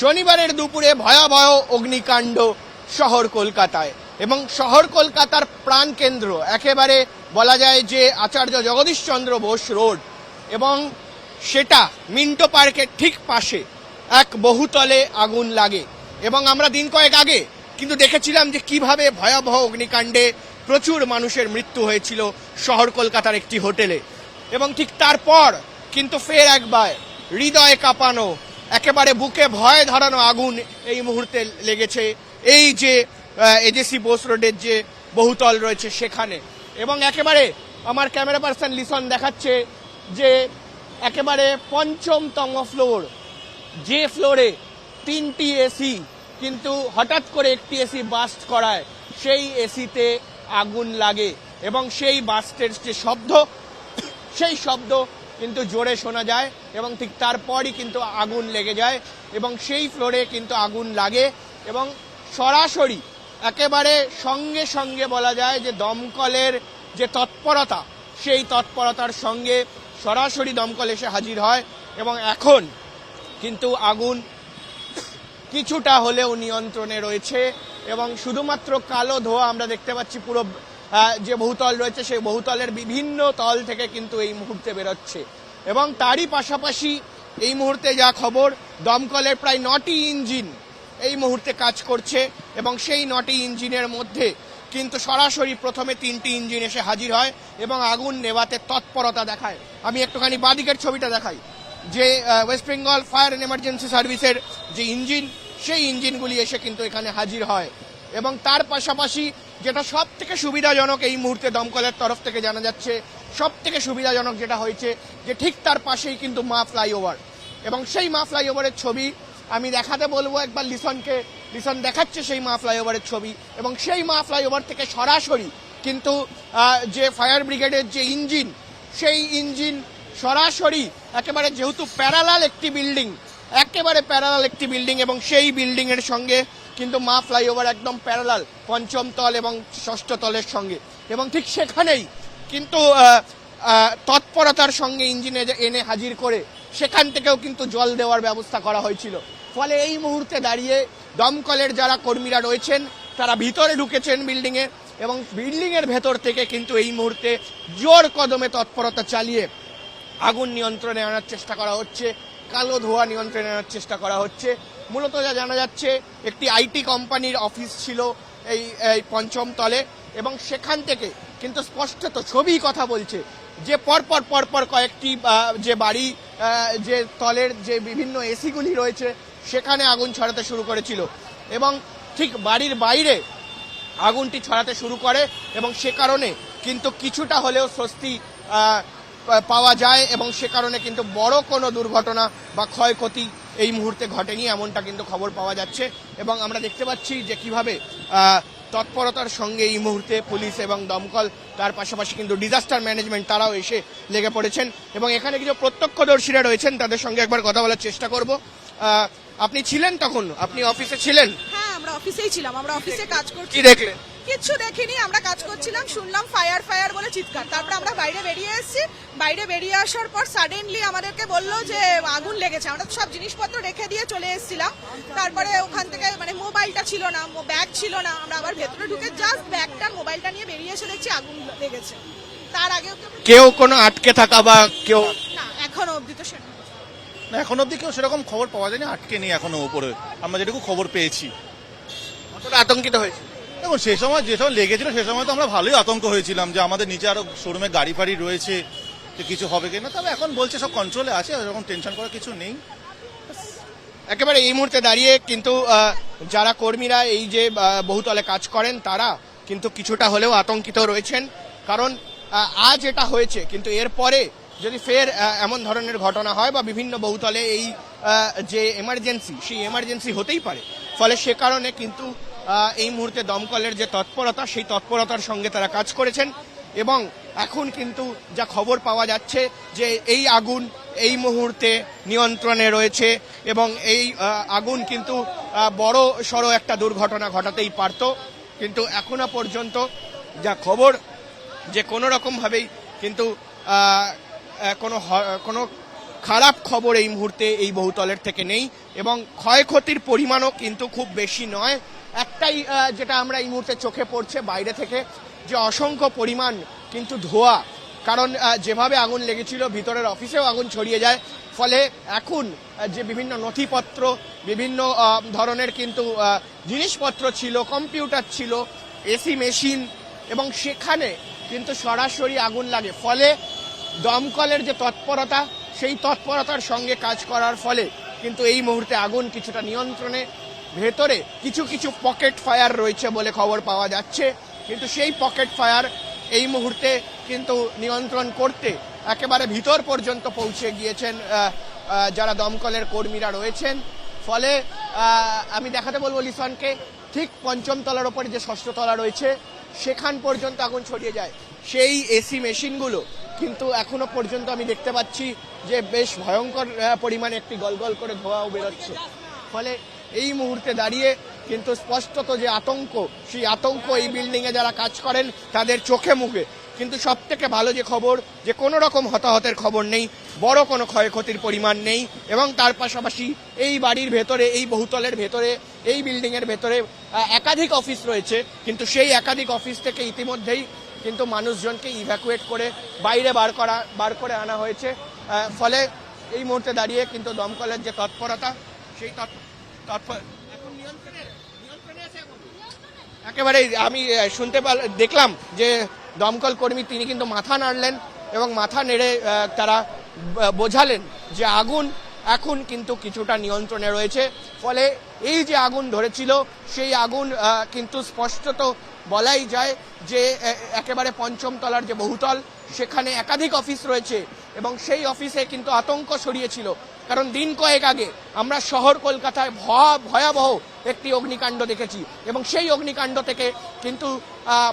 শনিবারের দুপুরে ভয়াবহ অগ্নিকাণ্ড শহর কলকাতায়। এবং শহর কলকাতার প্রাণকেন্দ্র, একেবারে বলা যায় যে আচার্য জগদীশচন্দ্র বোস রোড। এবং সেটা মিন্টো পার্কের ঠিক পাশে এক বহুতলে আগুন লাগে। এবং আমরা দিন কয়েক আগে কিন্তু দেখেছিলাম যে কীভাবে ভয়াবহ অগ্নিকাণ্ডে প্রচুর মানুষের মৃত্যু হয়েছিল শহর কলকাতার একটি হোটেলে। এবং ঠিক তারপর কিন্তু ফের একবার হৃদয় কাঁপানো একেবারে বুকে ভয় ধরানো আগুন এই মুহূর্তে লেগেছে। এই যে এজেসি বোস রোডের যে বহুতল রয়েছে সেখানে। এবং একেবারে আমার ক্যামেরা পার্সন লিসন দেখাচ্ছে যে একেবারে পঞ্চমতম ফ্লোর যে ফ্লোরে তিনটি এসি কিন্তু হঠাৎ করে একটি এসি বাস্ট করায়, সেই এসিতে আগুন লাগে। এবং সেই বাস্টের যে শব্দ, সেই শব্দ কিন্তু জোরে শোনা যায় এবং ঠিক তারপরই কিন্তু আগুন লেগে যায় এবং সেই ফ্লোরে কিন্তু আগুন লাগে এবং সরাসরি একেবারে সঙ্গে সঙ্গে বলা যায় যে দমকলের যে তৎপরতা, সেই তৎপরতার সঙ্গে সরাসরি দমকল এসে হাজির হয় এবং এখন কিন্তু আগুন কিছুটা হলেও নিয়ন্ত্রণে রয়েছে এবং শুধুমাত্র কালো ধোয়া আমরা দেখতে পাচ্ছি পুরো যে বহুতল রয়েছে, সেই বহুতলের বিভিন্ন তল থেকে কিন্তু এই মুহূর্তে বেরোচ্ছে। এবং তারই পাশাপাশি এই মুহূর্তে যা খবর, দমকলের প্রায় নটি ইঞ্জিন এই মুহূর্তে কাজ করছে এবং সেই নটি ইঞ্জিনের মধ্যে কিন্তু সরাসরি প্রথমে তিনটি ইঞ্জিন এসে হাজির হয় এবং আগুন নেভাতে তৎপরতা দেখায়। আমি একটুখানি বাদিকের ছবিটা দেখাই। যে West Bengal fire and emergency সার্ভিসের যে ইঞ্জিন, সেই ইঞ্জিনগুলি এসে কিন্তু এখানে হাজির হয়। এবং তার পাশাপাশি যেটা সব থেকে সুবিধাজনক এই মুহূর্তে দমকলের তরফ থেকে জানা যাচ্ছে সব থেকে সুবিধাজনক যেটা হয়েছে যে ঠিক তার পাশেই কিন্তু মা ফ্লাইওভার। এবং সেই মা ফ্লাইওভারের ছবি আমি দেখাতে বলব একবার লিসনকে, লিসন দেখাচ্ছে সেই মা ফ্লাইওভারের ছবি। এবং সেই মা ফ্লাইওভার থেকে সরাসরি কিন্তু যে ফায়ার ব্রিগেডের যে ইঞ্জিন, সেই ইঞ্জিন সরাসরি একেবারে যেহেতু প্যারালাল একটি বিল্ডিং, একেবারে প্যারালাল একটি বিল্ডিং এবং সেই বিল্ডিংয়ের সঙ্গে কিন্তু মা ফ্লাইওভার একদম প্যারালাল, পঞ্চম তল এবং ষষ্ঠ তলের সঙ্গে। এবং ঠিক সেখানেই কিন্তু তৎপরতার সঙ্গে ইঞ্জিনে এনে হাজির করে সেখান থেকেও কিন্তু জল দেওয়ার ব্যবস্থা করা হয়েছিল। ফলে এই মুহূর্তে দাঁড়িয়ে দমকলের যারা কর্মীরা রয়েছেন, তারা ভিতরে ঢুকেছেন বিল্ডিংয়ে এবং বিল্ডিংয়ের ভেতর থেকে কিন্তু এই মুহূর্তে জোর কদমে তৎপরতা চালিয়ে আগুন নিয়ন্ত্রণে আনার চেষ্টা করা হচ্ছে, কালো ধোঁয়া নিয়ন্ত্রণে আনার চেষ্টা করা হচ্ছে। মূলত যা জানা যাচ্ছে, একটি আইটি কোম্পানির অফিস ছিল এই এই পঞ্চম তলে এবং সেখান থেকে কিন্তু স্পষ্টত ছবি কথা বলছে যে পরপর পরপর কয়েকটি যে বাড়ি যে তলের যে বিভিন্ন এসিগুলি রয়েছে, সেখানে আগুন ছড়াতে শুরু করেছিল। এবং ঠিক বাড়ির বাইরে আগুনটি ছড়াতে শুরু করে এবং সে কারণে কিন্তু কিছুটা হলেও স্বস্তি পাওয়া যায় এবং সে কারণে কিন্তু বড় কোনো দুর্ঘটনা বা ক্ষয়ক্ষতি এই মুহূর্তে ঘটেনি এমনটা কিন্তু খবর পাওয়া যাচ্ছে। এবং আমরা দেখতে পাচ্ছি যে কীভাবে তৎপরতার সঙ্গে এই মুহূর্তে পুলিশ এবং দমকল তার পাশাপাশি কিন্তু ডিজাস্টার ম্যানেজমেন্ট তারাও এসে লেগে পড়েছেন। এবং এখানে কিছু প্রত্যক্ষদর্শীরা রয়েছেন তাদের সঙ্গে একবার কথা বলার চেষ্টা করব। আপনি ছিলেন তখন? আপনি অফিসে ছিলেন? হ্যাঁ আমরা অফিসেই ছিলাম আমরা অফিসে কাজ কি করছি দেখলেন? কিচ্ছু দেখিনি আমরা কাজ করছিলাম শুনলাম ফায়ার ফায়ার বলে চিৎকার। তারপর আমরা বাইরে বেরিয়ে এসেছি। বাইরে বেরিয়ে আসার পর সাডেনলি আমাদেরকে বলল যে আগুন লেগেছে। আমরা তো সব জিনিসপত্র রেখে দিয়ে চলে এসেছিলাম। তারপরে ওখান থেকে মানে মোবাইলটা ছিল না ব্যাগ ছিল না। আমরা আবার ভেতরে ঢুকে জাস্ট ব্যাগটা মোবাইলটা নিয়ে বেরিয়ে এসে দেখছি আগুন লেগেছে। তার আগেও তো কেউ কোনো আটকে থাকা বা কেউ না এখনও অবধি তো সেটা না এখন অব্দি কেউ সেরকম খবর পাওয়া যায়নি আটকে নেই এখনও উপরে আমরা যেটুকু খবর পেয়েছি। কতটা আতঙ্কিত হয়েছে? দেখুন, সে সময় যে সময় লেগেছিল, সে সময় তো আমরা ভালোই আতঙ্ক হয়েছিলাম যে আমাদের নিচে আরও শোরুমে গাড়ি ফাড়ি রয়েছে, যে কিছু হবে কিনা। তবে এখন বলছে সব কন্ট্রোলে আছে এরকম টেনশন করার কিছু নেই। একেবারে এই মুহূর্তে দাঁড়িয়ে কিন্তু যারা কর্মীরা এই যে বহুতলে কাজ করেন, তারা কিন্তু কিছুটা হলেও আতঙ্কিত রয়েছেন। কারণ আজ এটা হয়েছে, কিন্তু এরপরে যদি ফের এমন ধরনের ঘটনা হয় বা বিভিন্ন বহুতলে এই যে এমার্জেন্সি সেই এমার্জেন্সি হতেই পারে। ফলে সে কারণে কিন্তু এই মুহূর্তে দমকলের যে তৎপরতা, সেই তৎপরতার সঙ্গে তারা কাজ করেছেন এবং এখন কিন্তু যা খবর পাওয়া যাচ্ছে যে এই আগুন এই মুহূর্তে নিয়ন্ত্রণে রয়েছে এবং এই আগুন কিন্তু বড় সড়ো একটা দুর্ঘটনা ঘটাতেই পারত। কিন্তু এখনও পর্যন্ত যা খবর যে কোনো রকমভাবেই কিন্তু কোনো কোনো খারাপ খবর এই মুহূর্তে এই বহুতলের থেকে নেই এবং ক্ষয়ক্ষতির পরিমাণও কিন্তু খুব বেশি নয়। একটাই যেটা আমরা এই মুহূর্তে চোখে পড়ছে বাইরে থেকে, যে অসংখ্য পরিমাণ কিন্তু ধোয়া। কারণ যেভাবে আগুন লেগেছিল, ভিতরের অফিসেও আগুন ছড়িয়ে যায়। ফলে এখন যে বিভিন্ন নথিপত্র, বিভিন্ন ধরনের কিন্তু জিনিসপত্র ছিল, কম্পিউটার ছিল, এসি মেশিন, এবং সেখানে কিন্তু সরাসরি আগুন লাগে। ফলে দমকলের যে তৎপরতা, সেই তৎপরতার সঙ্গে কাজ করার ফলে কিন্তু এই মুহূর্তে আগুন কিছুটা নিয়ন্ত্রণে ভেতরে কিছু কিছু পকেট ফায়ার রয়েছে বলে খবর পাওয়া যাচ্ছে। কিন্তু সেই পকেট ফায়ার এই মুহূর্তে কিন্তু নিয়ন্ত্রণ করতে একেবারে ভিতর পর্যন্ত পৌঁছে গিয়েছেন যারা দমকলের কর্মীরা রয়েছেন। ফলে আমি দেখাতে বলব লিসনকে, ঠিক পঞ্চম তলার ওপরে যে ষষ্ঠ তলা রয়েছে, সেখান পর্যন্ত আগুন ছড়িয়ে যায়। সেই এসি মেশিনগুলো কিন্তু এখনও পর্যন্ত আমি দেখতে পাচ্ছি যে বেশ ভয়ঙ্কর পরিমাণে একটি গলগল করে ধোঁয়াও বেরোচ্ছে। ফলে এই মুহূর্তে দাঁড়িয়ে কিন্তু স্পষ্টত যে আতঙ্ক, সেই আতঙ্ক এই বিল্ডিংয়ে যারা কাজ করেন, তাদের চোখে মুখে। কিন্তু সব থেকে ভালো যে খবর, যে কোনো রকম হতাহতের খবর নেই, বড় কোনো ক্ষয়ক্ষতির পরিমাণ নেই, এবং তার পাশাপাশি এই বাড়ির ভেতরে, এই বহুতলের ভেতরে, এই বিল্ডিংয়ের ভেতরে একাধিক অফিস রয়েছে, কিন্তু সেই একাধিক অফিস থেকে ইতিমধ্যেই কিন্তু মানুষজনকে ইভ্যাকুয়েট করে বাইরে বার করা, বার করে আনা হয়েছে। ফলে এই মুহূর্তে দাঁড়িয়ে কিন্তু দমকলের যে তৎপরতা, সেই তৎ- তৎপর একেবারে আমি শুনতে দেখলাম যে দমকল কর্মী তিনি কিন্তু মাথা নাড়লেন এবং মাথা নেড়ে তারা বোঝালেন যে আগুন এখন কিন্তু কিছুটা নিয়ন্ত্রণে রয়েছে। ফলে এই যে আগুন ধরেছিল, সেই আগুন কিন্তু স্পষ্টত বলাই যায় যে একেবারে পঞ্চম তলার যে বহুতল, সেখানে একাধিক অফিস রয়েছে এবং সেই অফিসে কিন্তু আতঙ্ক ছড়িয়েছিল। কারণ দিন কয়েক আগে আমরা শহর কলকাতায় ভয়া- ভয়াবহ একটি অগ্নিকাণ্ড দেখেছি এবং সেই অগ্নিকাণ্ড থেকে কিন্তু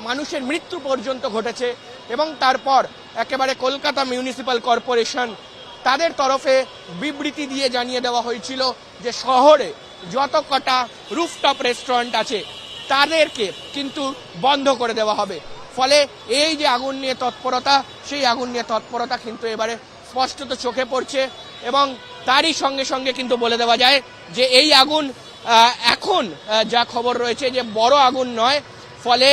মানুষের মৃত্যু পর্যন্ত ঘটেছে এবং তারপর একেবারে কলকাতা মিউনিসিপ্যাল কর্পোরেশন তাদের তরফে বিবৃতি দিয়ে জানিয়ে দেওয়া হয়েছিল যে শহরে যত কটা রুফটপ রেস্টুরেন্ট আছে, তাদেরকে কিন্তু বন্ধ করে দেওয়া হবে। ফলে এই যে আগুন নিয়ে তৎপরতা, সেই আগুন নিয়ে তৎপরতা কিন্তু এবারে স্পষ্টত চোখে পড়ছে। এবং তারই সঙ্গে সঙ্গে কিন্তু বলে দেওয়া যায় যে এই আগুন এখন যা খবর রয়েছে যে বড় আগুন নয়, ফলে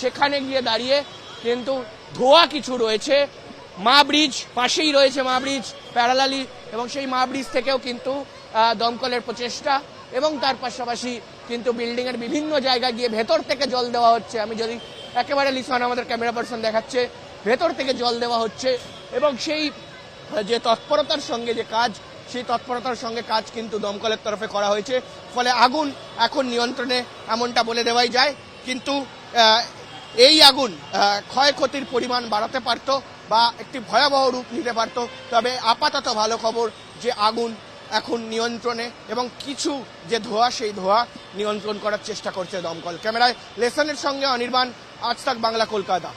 সেখানে গিয়ে দাঁড়িয়ে কিন্তু ধোয়া কিছু রয়েছে। মা ব্রিজ পাশেই রয়েছে মা ব্রিজ, প্যারালালি, এবং সেই মা ব্রিজ থেকেও কিন্তু দমকলের প্রচেষ্টা এবং তার পাশাপাশি কিন্তু বিল্ডিং এর বিভিন্ন জায়গায় গিয়ে ভেতর থেকে জল দেওয়া হচ্ছে। আমি যদি একেবারে লিসান, আমাদের ক্যামেরা পার্সন দেখাচ্ছে, ভেতর থেকে জল দেওয়া হচ্ছে এবং সেই যে তৎপরতার সঙ্গে যে কাজ, সেই তৎপরতার সঙ্গে কাজ কিন্তু দমকলের তরফে করা হয়েছে। ফলে আগুন এখন নিয়ন্ত্রণে এমনটা বলে দেওয়াই যায়। কিন্তু এই আগুন ক্ষয়ক্ষতির পরিমাণ বাড়াতে পারত বা একটি ভয়াবহ রূপ নিতে পারত। তবে আপাতত ভালো খবর যে আগুন এখন নিয়ন্ত্রণে এবং কিছু যে ধোঁয়া, সেই ধোঁয়া নিয়ন্ত্রণ করার চেষ্টা করছে দমকল। ক্যামেরায় লেসনের সঙ্গে অনির্বাণ, আজ তাক বাংলা, কলকাতা।